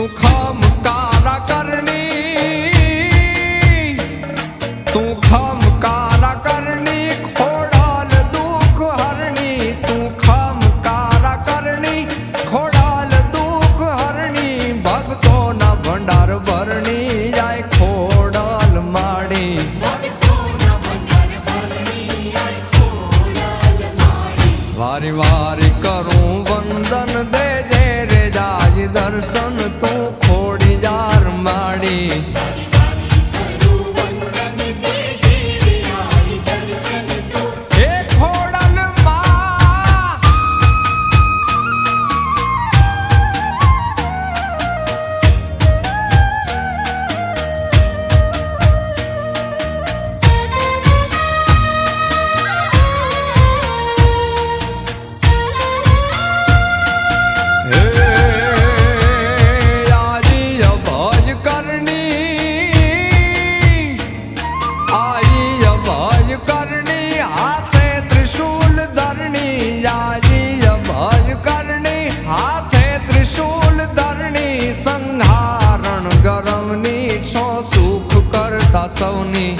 તું ખમકારા કરની તું ખમકારા કરની ખોડાલ દુઃખ હરણી તું ખમકારા કરની ખોડાલ દુઃખ હરણી ભક્તોના ભંડાર ભરણી જાય ખોડાલ માડી વારી વારી કરું વંદન દે દે રે જાય દર્શન તો માડી આજી અભય કરણી હાથે ત્રિશૂલ ધરણી આજી અભય કરણી હાથે ત્રિશૂલ ધરણી, સંહારણ ગરમની છો સુખ સૌની.